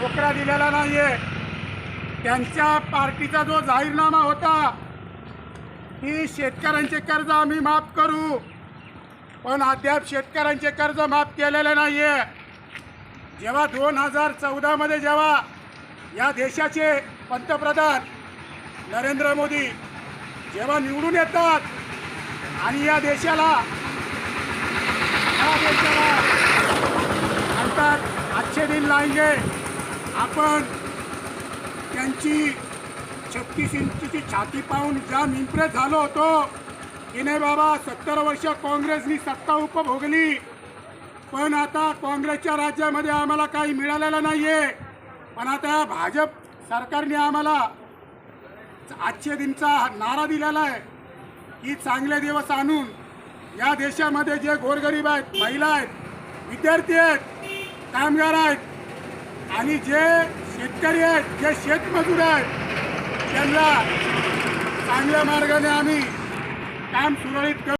नोकऱ्या दिलेल्या आहे त्यांच्या पार्टीचा जो जाहीरनामा होता की शेतकऱ्यांचे कर्ज आम्ही माफ करू. पण अद्याप शेतकऱ्यांचे कर्ज माफ केलेले आहे जेव्हा दोन हजार चौदामध्ये जेव्हा या देशाचे पंतप्रधान नरेंद्र मोदी जेव्हा निवडून येतात आणि या देशाला या देशाला म्हणतात आजचे दिन लाएंगे आपण त्यांची छत्तीस इंचची छाती पाहून जाम इम्प्रेस झालो होतो की नाही बाबा सत्तर वर्ष काँग्रेसनी सत्ता उपभोगली. पण आता काँग्रेसच्या राज्यामध्ये आम्हाला काही मिळालेलं नाही आहे पण आता भाजप सरकारने आम्हाला आजच्या दिनचा नारा दिलेला आहे. की चांगले दिवस आणून या देशामध्ये जे गोरगरीब आहेत महिला आहेत विद्यार्थी आहेत कामगार आहेत आणि जे शेतकरी आहेत जे शेतमजूर आहेत त्यांना चांगल्या मार्गाने आम्ही काम सुरळीत करू.